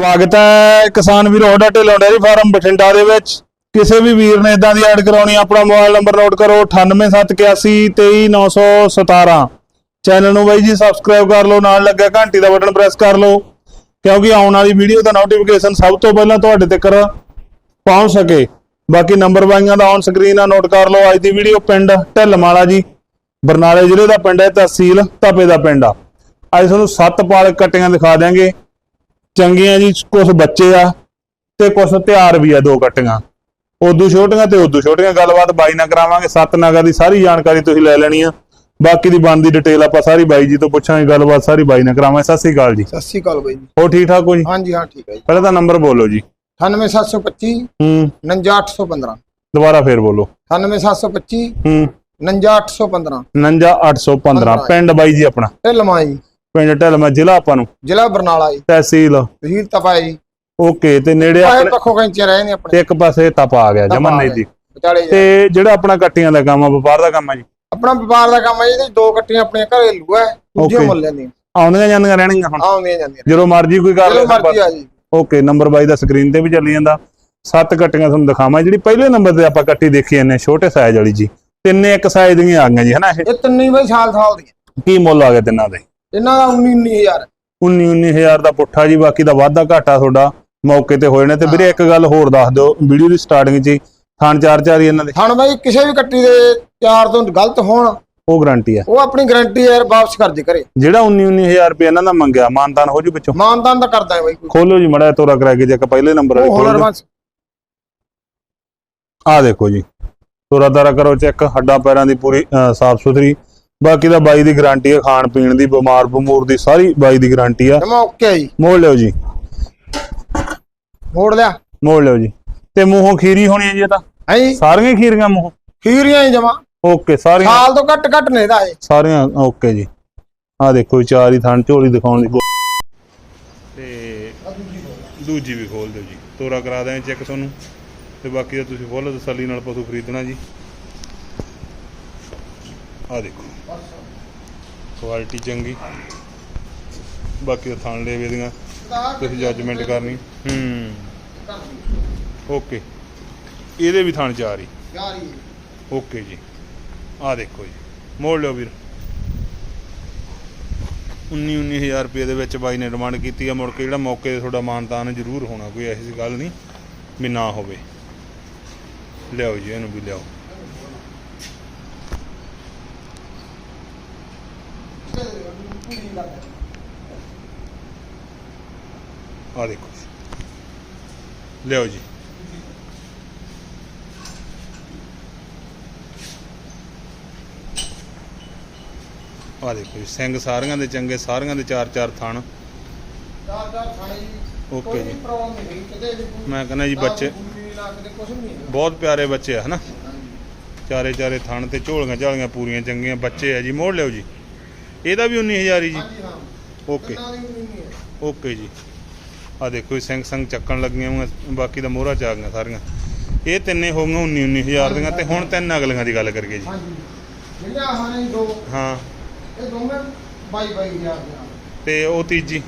ਸਵਾਗਤ ਹੈ ਕਿਸਾਨ ਵੀਰ ਹੋਡਾ ਢਿੱਲੋਂ ਡੇਅਰੀ ਫਾਰਮ ਬਠਿੰਡਾ ਦੇ ਵਿੱਚ। ਕਿਸੇ ਵੀ ਵੀਰ ਨੇ ਇਦਾਂ ਦੀ ਐਡ ਕਰਾਉਣੀ ਆਪਣਾ ਮੋਬਾਈਲ ਨੰਬਰ ਨੋਟ ਕਰੋ 9871823917 ਚੈਨਲ ਨੂੰ ਬਾਈ ਜੀ ਸਬਸਕ੍ਰਾਈਬ ਕਰ ਲਓ, ਨਾਲ ਲੱਗਿਆ ਘੰਟੀ ਦਾ ਬਟਨ ਪ੍ਰੈਸ ਕਰ ਲਓ, ਕਿਉਂਕਿ ਆਉਣ ਵਾਲੀ ਵੀਡੀਓ ਦਾ ਨੋਟੀਫਿਕੇਸ਼ਨ ਸਭ ਤੋਂ ਪਹਿਲਾਂ ਤੁਹਾਡੇ ਤੱਕ ਪਹੁੰਚ ਸਕੇ। ਬਾਕੀ ਨੰਬਰ ਬਾਈਆਂ ਦਾ ਔਨ ਸਕਰੀਨ ਆ ਨੋਟ ਕਰ ਲਓ, ਅੱਜ ਦੀ ਵੀਡੀਓ ਪਿੰਡ ਢਿੱਲਮਾਲਾ ਜੀ, ਬਰਨਾਲੇ ਜ਼ਿਲ੍ਹੇ ਦਾ ਪਿੰਡ ਹੈ, ਤਹਿਸੀਲ ਤਪੇ ਦਾ ਪਿੰਡ ਆ। ਅੱਜ ਤੁਹਾਨੂੰ ਸੱਤ ਪਾਲ ਕੱਟੀਆਂ ਦਿਖਾ ਦਿਆਂਗੇ। ਚੰਗੀਆਂ ਜੀ ਕੁਝ ਬੱਚੇ ਆ ਤੇ ਕੁਝ ਤਿਆਰ ਵੀ ਆ ਦੋ ਕੱਟੀਆਂ। ਉਦੋਂ ਛੋਟੀਆਂ ਤੇ ਉਦੋਂ ਛੋਟੀਆਂ ਗੱਲਬਾਤ ਬਾਈ ਨਾਲ ਕਰਾਵਾਂਗੇ ਸੱਤ ਨਗਰ ਦੀ ਸਾਰੀ ਜਾਣਕਾਰੀ ਤੁਸੀਂ ਲੈ ਲੈਣੀ ਆ। ਬਾਕੀ ਦੀ ਬਣਦੀ ਡਿਟੇਲ ਆਪਾਂ ਸਾਰੀ ਬਾਈ ਜੀ ਤੋਂ ਪੁੱਛਾਂਗੇ ਗੱਲਬਾਤ ਸਾਰੀ ਬਾਈ ਨਾਲ ਕਰਾਵਾਂਗੇ। ਸਤਿ ਸ੍ਰੀ ਅਕਾਲ ਜੀ। ਸਤਿ ਸ਼੍ਰੀ ਅਕਾਲ ਬਾਈ ਜੀ। ਹੋ ਠੀਕ ਠਾਕ ਹੋ ਜੀ? ਹਾਂਜੀ ਹਾਂ ਠੀਕ ਹੈ ਜੀ। ਪਹਿਲਾਂ ਤਾਂ ਨੰਬਰ ਬੋਲੋ ਜੀ। 98725 ਹੂੰ। 59815 ਦੁਬਾਰਾ ਫੇਰ ਬੋਲੋ। 98725 ਹੂੰ। 59815 59815 ਪਿੰਡ ਬਾਈ ਜੀ ਆਪਣਾ। ਢਿਲਮਾ ਜੀ। ਪਿੰਡ ਢਲਮਾ ਜ਼ਿਲ੍ਹਾ ਆਪਾਂ ਨੂੰ। ਜ਼ਿਲ੍ਹਾ ਬਰਨਾਲਾ ਜੀ। ਤਹਿਸੀਲ। ਤਹਿਸੀਲ ਤਪਾ ਜੀ। ਓਕੇ ਤੇ ਨੇੜੇ ਆਪਣੇ ਪੱਖੋਂ ਕੈਂਚੇ ਰਹੇ ਨੇ ਆਪਣੇ। ਤੇ ਇੱਕ ਪਾਸੇ ਤਪਾ ਆ ਗਿਆ ਜਮਨ ਨਹੀਂ ਜੀ। ਤੇ ਜਿਹੜਾ ਆਪਣਾ ਕੱਟੀਆਂ ਦਾ ਕੰਮ ਆ ਵਪਾਰ ਦਾ ਕੰਮ ਆ ਜੀ? ਆਪਣਾ ਵਪਾਰ ਦਾ ਕੰਮ ਹੈ ਜੀ 'ਚ ਦੋ ਕੱਟੀਆਂ ਆਪਣੀਆਂ ਘਰੇ ਲੂ ਹੈ ਦੂਜੀਆਂ Okay. ਮੁੱਲ ਲੈਂਦੀਆਂ ਆਉਂਦੀਆਂ ਜਾਂਦੀਆਂ ਰਹਿਣਗੀਆਂ ਹੁਣ? ਆਉਂਦੀਆਂ ਜਾਂਦੀਆਂ। ਜਦੋਂ ਮਰਜ਼ੀ ਕੋਈ ਕਰ ਲੈ ਮਰਜ਼ੀ ਆ ਜੀ। ਓਕੇ ਨੰਬਰ ਬਾਈ ਦਾ ਸਕਰੀਨ ਤੇ ਵੀ ਚੱਲੀ ਜਾਂਦਾ। ਸੱਤ ਕੱਟੀਆਂ ਤੁਹਾਨੂੰ ਦਿਖਾਵਾਂ ਜਿਹੜੀ ਪਹਿਲੇ ਨੰਬਰ ਤੇ ਆਪਾਂ ਕੱਟੀ ਦੇਖੀ ਜਾਂਦੇ ਛੋਟੇ ਸਾਈਜ਼ ਵਾਲੀ ਜੀ। ਤਿੰਨੇ ਇੱਕ ਸਾਈਜ਼ ਦੀਆਂ ਆ ਗਈਆਂ ਜੀ ਹਨਾ ਇਹ? ਇਹ ਤਿੰਨੀ ਬਈ ਸਾਲ ਸਾਲ ਦੀਆਂ। ਕੀ ਮੁੱਲ ਆ ਗਿਆ ਤਿੰਨਾਂ ਦੇ? ਇਹਨਾਂ ਦਾ 19 19000 19 19000 ਦਾ ਪੁੱਠਾ ਜੀ ਬਾਕੀ ਦਾ ਵਾਧਾ ਘਾਟਾ ਤੁਹਾਡਾ ਮੌਕੇ ਤੇ ਹੋਏ ਨੇ। ਤੇ ਵੀਰੇ ਇੱਕ ਗੱਲ ਹੋਰ ਦੱਸ ਦਿਓ ਵੀਡੀਓ ਦੀ ਸਟਾਰਟਿੰਗ 'ਚ ਥਾਣ ਚਾਰ ਚਾਰ ਹੀ ਇਹਨਾਂ ਦੇ। ਥਣ ਬਾਈ ਕਿਸੇ ਵੀ ਕੱਟੀ ਦੇ ਚਾਰ ਤੋਂ ਗਲਤ ਹੋਣ ਉਹ ਗਾਰੰਟੀ ਆ ਉਹ ਆਪਣੀ ਗਾਰੰਟੀ ਯਾਰ ਵਾਪਸ ਕਰ ਦੇ ਘਰੇ। ਜਿਹੜਾ 19 19000 ਰੁਪਏ ਇਹਨਾਂ ਦਾ ਮੰਗਿਆ ਮਾਨਤਾਨ ਹੋ ਜੂ ਵਿੱਚੋਂ ਮਾਨਦਾਨ ਤਾਂ ਕਰਦਾ ਹੈ ਬਾਈ ਖੋਲੋ ਜੀ ਮੜਾ ਤੋਰਾ ਕਰਾ ਕੇ ਜੇ ਇੱਕ ਪਹਿਲੇ ਨੰਬਰ ਵਾਲੀ ਖੋਲੋ ਆ ਦੇਖੋ ਜੀ ਤੋਰਾ ਤਾਰਾ ਕਰੋ ਚੈੱਕ ਹੱਡਾਂ ਪੈਰਾਂ ਦੀ ਪੂਰੀ ਸਾਫ਼ ਸੁਥਰੀ। ਬਾਕੀ ਦਾ ਬਾਈ ਦੀ ਗਾਰੰਟੀ ਹੈ ਖਾਣ ਪੀਣ ਦੀ ਬਿਮਾਰ ਬਮੂਰ ਦੀ ਸਾਰੀ ਬਾਈ ਦੀ ਗਾਰੰਟੀ ਆ। ਜਮਾ ਓਕੇ ਜੀ। ਮੋੜ ਲਿਓ ਜੀ। ਮੋੜ ਲਿਆ। ਮੋੜ ਲਿਓ ਜੀ। ਤੇ ਮੂੰਹੋਂ ਖੀਰੀ ਹੋਣੀ ਹੈ ਜੀ ਇਹ ਤਾਂ? ਹੈ ਜੀ? ਸਾਰੀਆਂ ਖੀਰੀਆਂ ਮੂੰਹੋਂ? ਖੀਰੀਆਂ ਹੀ ਜਮਾ। ਓਕੇ ਸਾਰੀਆਂ। ਸਾਲ ਤੋਂ ਘੱਟ ਘੱਟ ਨੇ ਇਹਦਾ ਇਹ। ਸਾਰੀਆਂ ਓਕੇ ਜੀ। ਆ ਦੇਖੋ ਚਾਰ ਹੀ ਥਣ ਝੋਲੀ ਦਿਖਾਉਣ ਦੀ। ਤੇ ਦੂਜੀ ਵੀ ਖੋਲ ਦਿਓ ਜੀ। ਤੋਰਾ ਕਰਾ ਦਾਂ ਚੈੱਕ ਤੁਹਾਨੂੰ। ਤੇ ਬਾਕੀ ਦਾ ਤੁਸੀਂ ਫੁੱਲ ਤਸੱਲੀ ਨਾਲ ਪਸ਼ੂ ਖਰੀਦਣਾ ਜੀ। ਆ ਦੇਖੋ। ਕੁਆਲਿਟੀ ਚੰਗੀ। ਬਾਕੀ ਦਾ ਥਣ ਲੇਵੇ ਦੀਆਂ, ਤੁਸੀਂ ਜੱਜਮੈਂਟ ਕਰਨੀ। ਹੂੰ। ਓਕੇ ਇਹਦੇ ਵੀ ਥਾਣ ਚਾਰ ਹੀ ਯਾਰ ਓਕੇ ਜੀ। ਆ ਦੇਖੋ ਜੀ। ਮੋੜ ਲਿਓ ਵੀਰ। 19 19000 ਰੁਪਏ ਦੇ ਵਿੱਚ ਬਾਈ ਨੇ ਡਿਮਾਂਡ ਕੀਤੀ ਆ। ਮੁੜ ਕੇ ਜਿਹੜਾ ਮੌਕੇ ਤੇ ਤੁਹਾਡਾ ਮਾਨਤਾਨ ਜ਼ਰੂਰ ਹੋਣਾ, ਕੋਈ ਐਸੀ ਗੱਲ ਨਹੀਂ। ਵੀ ਨਾ ਹੋਵੇ। ਲਿਆਓ ਜੀ, ਇਹਨੂੰ ਵੀ ਲਿਆਓ। ਆ ਦੇਖੋ ਜੀ ਲਿਆਓ ਜੀ ਆ ਦੇਖੋ ਜੀ ਸਿੰਘ ਸਾਰੀਆਂ ਦੇ ਚੰਗੇ ਸਾਰੀਆਂ ਦੇ ਚਾਰ ਚਾਰ ਥਣ ਚਾਰ ਚਾਰ ਜੀ ਓਕੇ ਜੀ। ਮੈਂ ਕਹਿੰਦਾ ਜੀ ਬੱਚੇ। ਬਹੁਤ ਪਿਆਰੇ ਬੱਚੇ ਆ ਹਨਾ। ਚਾਰੇ ਚਾਰੇ ਥਣ ਤੇ ਝੋਲੀਆਂ ਝਾਲੀਆਂ ਪੂਰੀਆਂ ਚੰਗੀਆਂ ਬੱਚੇ ਆ ਜੀ ਮੋੜ ਲਿਓ ਜੀ ਇਹਦਾ ਵੀ 19000 ਹੀ ਜੀ ਹਾਂਜੀ ਹਾਂ ਓਕੇ ਓਕੇ ਜੀ ਆ ਦੇਖੋ ਜੀ ਸਿੰਘ ਸੰਗ ਚੱਕਣ ਲੱਗੀਆਂ ਹੋਈਆਂ, ਬਾਕੀ ਦਾ ਮੋਹਰਾ ਚ ਆ ਗਈਆਂ ਸਾਰੀਆਂ। ਇਹ ਤਿੰਨੇ ਹੋ ਗਈਆਂ 19 19000 ਦੀਆਂ ਤੇ ਹੁਣ ਤਿੰਨ ਅਗਲੀਆਂ ਦੀ ਗੱਲ ਕਰੀਏ ਜੀ। ਹਾਂਜੀ। ਜਿਹੜੀਆਂ ਆਹ ਨੇ ਦੋ ਹਾਂ। ਇਹ ਦੋਵੇਂ ਬਾਈ ਬਾਈ ਹਜ਼ਾਰ ਦੇ ਨਾਲ ਤੇ ਉਹ ਤੀਜੀ?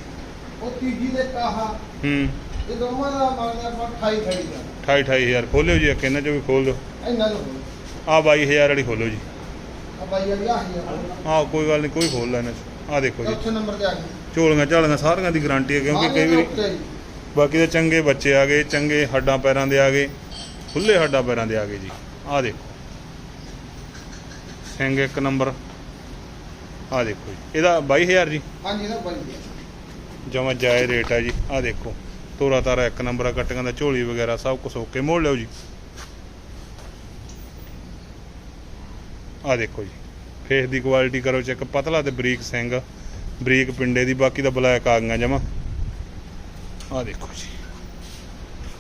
ਉਹ ਤੀਜੀ ਦੇ ਕਾਹਾ ਹੂੰ। ਇਹ ਦੋਵਾਂ ਦਾ ਮੰਗਦੇ ਆਪਾਂ 28 28 ਦਾ 28 28000 ਖੋਲਿਓ ਜੀ ਇੱਕ ਇਹਨਾਂ ਚੋਂ ਵੀ ਖੋਲ ਦਿਓ। ਇੰਨਾ ਨੂੰ ਆ 22000 ਵਾਲੀ ਖੋਲੋ ਜੀ। ਆ ਬਾਈ ਵਾਲੀ ਆ ਹੀ ਆ ਕੋਈ ਗੱਲ ਨਹੀਂ ਕੋਈ ਖੋਲ ਲੈਣਾ ਆ ਦੇਖੋ ਜੀ। ਚੌਥੇ ਨੰਬਰ ਤੇ ਆ ਗਈ। ਝੋਲੀਆਂ ਝਾਲੀਆਂ ਸਾਰੀਆਂ ਦੀ ਗਾਰੰਟੀ ਹੈ ਕਿਉਂਕਿ ਕਈ ਵਾਰੀ। ਬਾਕੀ ਦੇ ਚੰਗੇ ਬੱਚੇ ਆ ਗਏ ਚੰਗੇ ਹੱਡਾਂ ਪੈਰਾਂ ਦੇ ਆ ਗਏ ਖੁੱਲੇ ਹੱਡਾਂ ਪੈਰਾਂ ਦੇ ਆ ਗਏ ਜੀ। ਆ ਦੇਖੋ। ਸਿੰਘ ਇੱਕ ਨੰਬਰ। ਆ ਦੇਖੋ ਜੀ। ਇਹਦਾ 22000 ਜੀ? ਹਾਂਜੀ ਇਹਦਾ ਬਾਈ ਦੀ। ਜਮਾ ਜਾਏ ਰੇਟ ਆ ਜੀ। ਆ ਦੇਖੋ। ਤੋਰਾ ਤਾਰਾ ਇੱਕ ਨੰਬਰ ਆ ਕੱਟੀਆਂ ਦਾ ਝੋਲੀ ਵਗੈਰਾ ਸਭ ਕੁਝ ਓਕੇ ਮੋੜ ਲਿਓ ਜੀ। ਆ ਦੇਖੋ ਜੀ। ਫੇਸ ਦੀ ਕੁਆਲਿਟੀ ਕਰੋ ਚੈੱਕ ਪਤਲਾ ਤੇ ਬਰੀਕ ਸਿੰਘ ਬਰੀਕ ਪਿੰਡੇ ਦੀ ਬਾਕੀ ਦਾ ਬਲੈਕ ਆ ਗਈਆਂ ਜਮਾ। ਆ ਦੇਖੋ ਜੀ।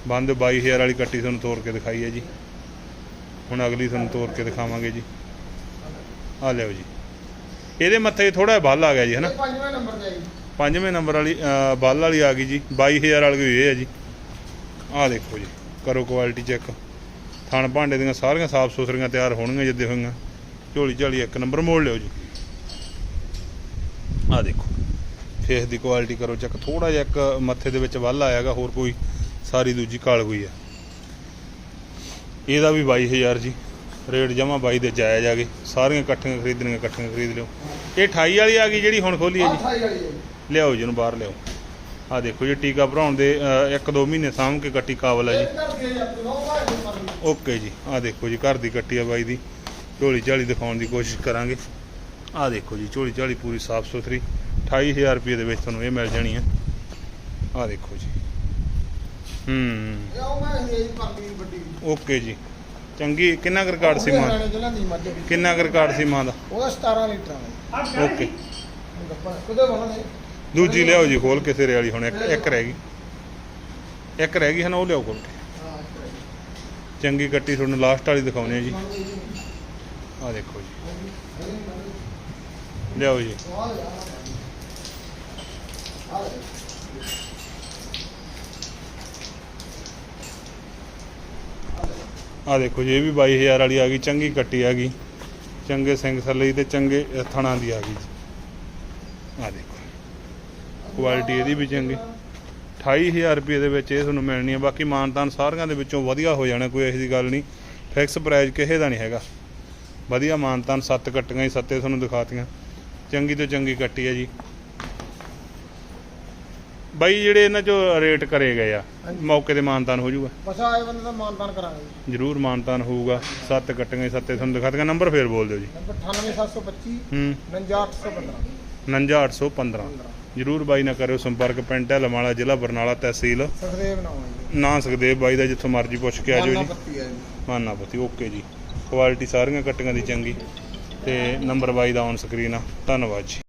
ਬੰਦ 22000 ਵਾਲੀ ਕੱਟੀ ਤੁਹਾਨੂੰ ਤੋੜ ਕੇ ਦਿਖਾਈ ਹੈ ਜੀ। ਹੁਣ ਅਗਲੀ ਤੁਹਾਨੂੰ ਤੋੜ ਕੇ ਦਿਖਾਵਾਂਗੇ ਜੀ। ਆ ਲਿਓ ਜੀ। ਇਹਦੇ ਮੱਥੇ ਥੋੜਾ ਬੱਲ ਆ ਗਿਆ ਜੀ ਹਨਾ? ਪੰਜਵੇਂ ਨੰਬਰ ਤੇ ਆ ਪੰਜਵੇਂ ਨੰਬਰ ਵਾਲੀ ਬੱਲ ਵਾਲੀ ਆ ਗਈ ਜੀ। 22000 ਵਾਲੀ ਇਹ ਹੈ ਜੀ। ਆਹ ਦੇਖੋ ਜੀ। ਕਰੋ ਕੁਆਲਿਟੀ ਚੈੱਕ ਥਣ ਭਾਂਡੇ ਦੀਆਂ ਸਾਰੀਆਂ ਸਾਫ਼ ਸੁਥਰੀਆਂ ਤਿਆਰ ਹੋਣਗੀਆਂ ਜਿੱਦੇ ਹੋਈਆਂ। ਝੋਲੀ ਝਾਲੀ ਇੱਕ ਨੰਬਰ ਮੋੜ ਲਿਓ ਜੀ। ਆਹ ਦੇਖੋ ਫੇਸ ਦੀ ਕੁਆਲਿਟੀ ਕਰੋ ਚੈੱਕ ਥੋੜਾ ਜਿਹਾ ਇੱਕ ਮੱਥੇ ਦੇ ਵਿੱਚ ਵੱਲ ਆਇਆਗਾ ਹੋਰ ਕੋਈ ਸਾਰੀ ਦੂਜੀ ਕਾਲ ਹੋਈ ਆ। ਇਹਦਾ ਵੀ 22000 ਜੀ ਰੇਟ ਜਮਾ 22 ਦੇ ਜਾਇਜ਼ ਆ ਗਏ। ਸਾਰੀਆਂ ਇਕੱਠੀਆਂ ਖਰੀਦਣੀਆਂ ਇਕੱਠੀਆਂ ਖਰੀਦ ਲਿਓ। ਇਹ 28 ਵਾਲੀ ਆ ਗਈ ਜਿਹੜੀ ਹੁਣ ਖੋਲੀ ਹੈ ਜੀ। ਲਿਆਓ ਜੀ ਨੂੰ ਬਾਹਰ ਲਿਆਓ। ਆ ਦੇਖੋ ਜੀ ਟੀਕਾ ਭਰਾਉਣ ਦੇ 1-2 ਮਹੀਨੇ ਸਾਂਭ ਕੇ ਕੱਟੀ ਕਾਬਲ ਹੈ ਜੀ। ਓਕੇ ਜੀ ਆ ਦੇਖੋ ਜੀ ਘਰ ਦੀ ਕੱਟੀ ਆ ਬਾਈ ਦੀ। ਝੋਲੀ ਝਾਲੀ ਦਿਖਾਉਣ ਦੀ ਕੋਸ਼ਿਸ਼ ਕਰਾਂਗੇ। ਆ ਦੇਖੋ ਜੀ ਝੋਲੀ ਝਾਲੀ ਪੂਰੀ ਸਾਫ਼ ਸੁਥਰੀ। 28000 ਰੁਪਏ ਦੇ ਵਿੱਚ ਤੁਹਾਨੂੰ ਇਹ ਮਿਲ ਜਾਣੀ ਆ ਆ ਦੇਖੋ ਜੀ। ਹੂੰ। ਓਕੇ ਜੀ। ਚੰਗੀ। ਕਿੰਨਾ ਕੁ ਰਿਕਾਰਡ ਸੀ ਮਾਂ ਦੀ। ਕਿੰਨਾ ਕੁ ਰਿਕਾਰਡ ਸੀ ਮਾਂ ਦਾ? ਉਹਦਾ 17 ਲੀਟਰ ਹੈ ਓਕੇ। ਦੂਜੀ ਲਿਆਓ ਜੀ ਖੋਲ ਕੇ ਸਿਰੇ ਵਾਲੀ ਹੁਣ ਇੱਕ ਇੱਕ ਰਹਿ ਗਈ। ਇੱਕ ਰਹਿ ਗਈ ਹਨ ਉਹ ਲਿਆਓ ਖੋਲ ਕੇ ਚੰਗੀ ਕੱਟੀ ਤੁਹਾਨੂੰ ਲਾਸਟ ਵਾਲੀ ਦਿਖਾਉਨੇ ਆ ਜੀ। ਆ ਦੇਖੋ ਜੀ। ਲਿਆਓ ਜੀ। ਆ ਦੇਖੋ ਜੀ, ਇਹ ਵੀ 22000 ਵਾਲੀ ਆ ਗਈ, ਚੰਗੀ ਕੱਟੀ ਆ ਗਈ। ਚੰਗੇ ਸਿੰਘ ਥੱਲੇ ਤੇ ਚੰਗੇ ਥਣਾ ਦੀ ਆ ਗਈ ਜੀ। ਆ ਦੇਖੋ ਕੁਆਲਿਟੀ ਇਹਦੀ ਵੀ ਚੰਗੀ। 28000 ਰੁਪਏ ਦੇ ਵਿੱਚ ਇਹ ਤੁਹਾਨੂੰ ਮਿਲਣੀ ਹੈ ਬਾਕੀ ਮਾਨਤਾਨ ਸਾਰਿਆਂ ਦੇ ਵਿੱਚੋਂ ਵਧੀਆ ਹੋ ਜਾਣਾ, ਕੋਈ ਇਹੋ ਜਿਹੀ ਗੱਲ ਨਹੀਂ। ਫਿਕਸ ਪ੍ਰਾਈਸ ਕਿਸੇ ਦਾ ਨਹੀਂ ਹੈਗਾ। ਵਧੀਆ ਮਾਨਤਾਨ ਸੱਤ ਕੱਟੀਆਂ ਹੀ ਸੱਤੇ ਤੁਹਾਨੂੰ ਦਿਖਾਤੀਆਂ। ਚੰਗੀ ਤੋਂ ਚੰਗੀ ਕੱਟੀ ਹੈ ਜੀ। ਬਾਈ ਜਿਹੜੇ ਇਹਨਾਂ ਚੋਂ ਰੇਟ ਕਰੇ ਗਏ ਆ ਮੌਕੇ ਤੇ ਮਾਨਤਾਨ ਹੋ ਜਾਊਗਾ? ਬਸ ਆਏ ਬੰਦੇ ਦਾ ਮਾਨਦਾਨ ਕਰਾਂਗੇ। ਜ਼ਰੂਰ ਮਾਨਤਾਨ ਹੋਊਗਾ। ਸੱਤ ਕੱਟੀਆਂ ਹੀ ਸੱਤੇ ਤੁਹਾਨੂੰ ਦਿਖਾਤੀਆਂ। ਨੰਬਰ ਫੇਰ ਬੋਲ ਦਿਓ ਜੀ। ਨੰਬਰ 98725 ਹੂੰ। 59815 59815 ਜਰੂਰ ਬਾਈ ਨਾਲ ਕਰਿਓ ਸੰਪਰਕ। ਪਿੰਡ ਢਲਮਾਲਾ ਜ਼ਿਲ੍ਹਾ ਬਰਨਾਲਾ ਤਹਿਸੀਲ। ਸਖਦੇਵ ਨਾਮ ਹੈ ਨਾ ਸਕਦੇਵ ਬਾਈ ਦਾ ਜਿੱਥੋਂ ਮਰਜ਼ੀ ਪੁੱਛ ਕੇ ਆ ਜਾਓ ਹੈ ਜੀ। ਮਾਨਾਪਤੀ ਓਕੇ ਜੀ। ਕੁਆਲਿਟੀ ਸਾਰੀਆਂ ਕੱਟੀਆਂ ਦੀ ਚੰਗੀ ਤੇ ਨੰਬਰ ਬਾਈ ਦਾ ਔਨ ਸਕਰੀਨ ਆ। ਧੰਨਵਾਦ ਜੀ।